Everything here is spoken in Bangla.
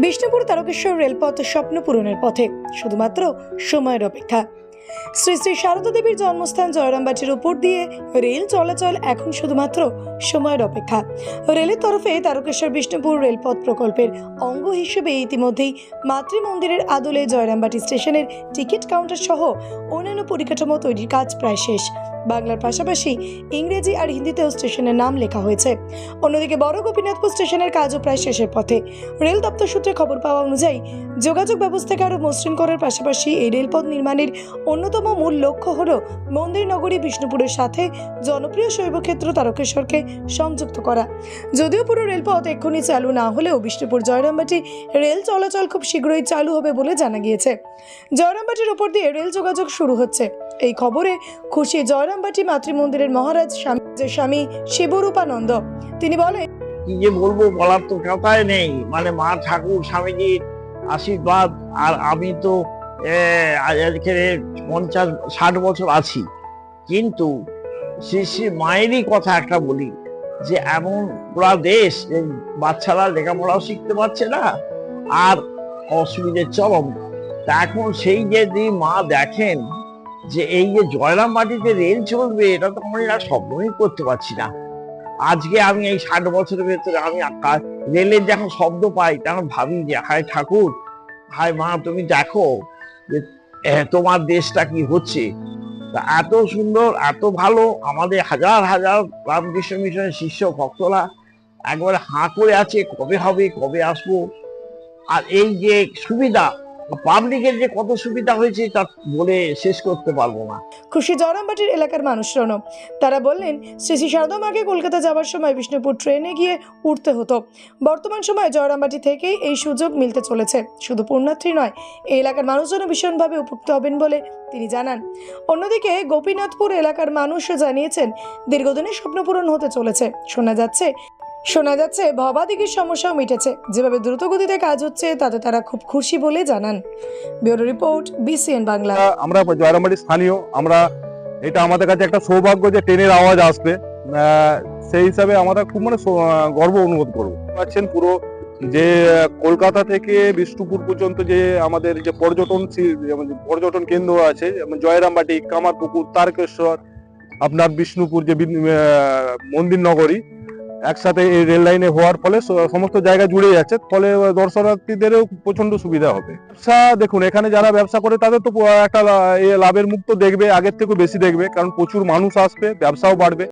বিষ্ণুপুর তারকেশ্বর রেলপথ স্বপ্ন পূরণের পথে, শুধুমাত্র সময়ের অপেক্ষা। শ্রী শ্রী সারদা দেবীর জন্মস্থান জয়রামবাটির উপর দিয়ে রেল চলাচল এখন শুধুমাত্র সময়ের অপেক্ষা। রেলের তরফে তারকেশ্বর বিষ্ণুপুর রেলপথ প্রকল্পের অঙ্গ হিসেবে ইতিমধ্যেই মাতৃ মন্দিরের আদলে জয়রামবাটি স্টেশনের টিকিট কাউন্টার সহ অন্যান্য পরিকাঠামো তৈরির কাজ প্রায় শেষ। বাংলার পাশাপাশি ইংরেজি আর হিন্দিতেও স্টেশনের নাম লেখা হয়েছে। অন্যদিকে বড় গোপীনাথপুর স্টেশনের কাজও প্রায় শেষের পথে। রেল দপ্তর সূত্রে খবর পাওয়া অনুযায়ী, যোগাযোগ ব্যবস্থাকে আরও মসৃণ করার পাশাপাশি এই রেলপথ নির্মাণের অন্যতম মূল লক্ষ্য হল মন্দির নগরী বিষ্ণুপুরের সাথে জনপ্রিয় শৈবক্ষেত্র তারকেশ্বরকে সংযুক্ত করা। যদিও পুরো রেলপথ এক্ষুনি চালু না হলেও বিষ্ণুপুর জয়রামবাটি রেল চলাচল খুব শীঘ্রই চালু হবে বলে জানা গিয়েছে। জয়রামবাটির ওপর দিয়ে রেল যোগাযোগ শুরু হচ্ছে। এই খবরে খুশি জয়রামবাটি মাতৃমন্দিরের মহারাজ স্বামী স্বামী শিবরূপানন্দ, তিনি বলেন, কি যে বলব বলার তো কথাই নেই। মানে মা ঠাকুর, স্বামীজির আশীর্বাদ, আর আমি তো আজকে পঞ্চাশ, ষাট বছর আছি। কিন্তু শ্রী শ্রী মায়েরই কথা একটা বলি, যে এমন পুরা দেশ বাচ্চারা লেখাপড়াও শিখতে পারছে না, আর অসুবিধে চরম। তা এখন সেই যদি মা দেখেন যে এই যে জয়রাম মাটিতে রেল চলবে, এটা তো আমরা আর স্বপ্নই করতে পারছি না। আজকে আমি এই ষাট বছরের ভেতরে আমি রেলের যখন শব্দ পাই তখন ভাবি যে, হায় ঠাকুর, হায় মা, তুমি দেখো যে তোমার দেশটা কি হচ্ছে? এত সুন্দর, এত ভালো, আমাদের হাজার হাজার রামকৃষ্ণ মিশনের শিষ্য, ভক্তরা একবারে হাঁ করে আছে, কবে হবে, কবে আসব? আর এই যে সুবিধা পাবলিকের যে কত সুবিধা হয়েছে তা বলে শেষ করতে পারব না। খুশি জয়রামবাটির এলাকার মানুষজনও তারা বললেন, শ্রী শ্রী মাকে কলকাতা যাওয়ার সময় বিষ্ণুপুর ট্রেনে গিয়ে উঠতে হতো। বর্তমান সময়ে জয়রামবাটি থেকেই এই সুযোগ মিলতে চলেছে। শুধু পুণ্যার্থী নয়, এই এলাকার মানুষজনও ভীষণভাবে উপকৃত হবেন বলে তিনি জানান। অন্যদিকে গোপীনাথপুর এলাকার মানুষও জানিয়েছেন, দীর্ঘদিনের স্বপ্ন পূরণ হতে চলেছে। শোনা যাচ্ছে শোনা যাচ্ছে ভবাদিকের সমস্যাও মিটেছে। যেভাবে দ্রুতগতিতে কাজ হচ্ছে, তাতে তারা খুব খুশি বলে জানান। Bureau report, BCN Bangla. আমরা- জয়রামবাড়ির স্থানীয়, আমরা, এটা আমাদের কাছে একটা সৌভাগ্য যে ট্রেনের আওয়াজ আসবে। সেই হিসাবে আমরা খুব মানে গর্ব অনুভব করব। পাচ্ছেন পুরো যে, কলকাতা থেকে বিষ্ণুপুর পর্যন্ত যে আমাদের যে পর্যটন যেমন পর্যটন কেন্দ্র আছে, যেমন জয়রামবাটি, কামারপুকুর, তারকেশ্বর, আপনার বিষ্ণুপুর যে মন্দির নগরী একসাথে এই রেল লাইনে হওয়ার ফলে সমস্ত জায়গা জুড়ে যাচ্ছে, ফলে দর্শনার্থীদেরও প্রচণ্ড সুবিধা হবে। ব্যবসা দেখুন, এখানে যারা ব্যবসা করে তাদের তো একটা লাভের মুখ তো দেখবে, আগের থেকেও বেশি দেখবে, কারণ প্রচুর মানুষ আসবে, ব্যবসাও বাড়বে।